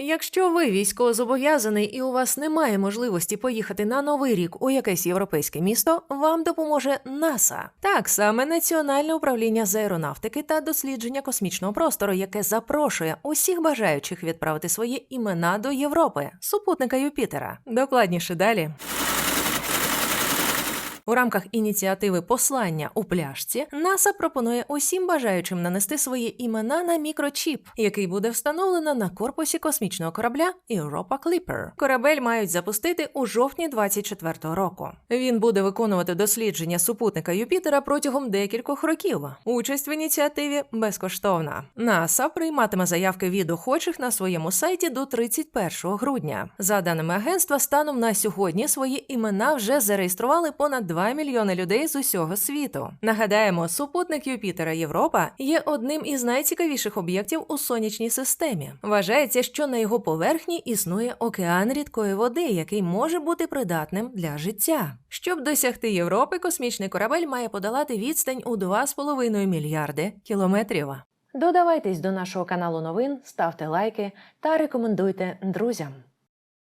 Якщо ви військовозобов'язаний і у вас немає можливості поїхати на новий рік у якесь європейське місто, вам допоможе НАСА. Так саме Національне управління з аеронавтики та дослідження космічного простору, яке запрошує усіх бажаючих відправити свої імена до Європи, супутника Юпітера. Докладніше далі. У рамках ініціативи Послання у пляшці НАСА пропонує усім бажаючим нанести свої імена на мікрочіп, який буде встановлено на корпусі космічного корабля Europa Clipper. Корабель мають запустити у жовтні 24-го року. Він буде виконувати дослідження супутника Юпітера протягом декількох років. Участь в ініціативі безкоштовна. НАСА прийматиме заявки від охочих на своєму сайті до 31 грудня. За даними агентства, станом на сьогодні свої імена вже зареєстрували понад 2 мільйони людей з усього світу. Нагадаємо, супутник Юпітера Європа є одним із найцікавіших об'єктів у сонячній системі. Вважається, що на його поверхні існує океан рідкої води, який може бути придатним для життя. Щоб досягти Європи, космічний корабель має подолати відстань у 2,5 мільярди кілометрів. Додавайтесь до нашого каналу новин, ставте лайки та рекомендуйте друзям.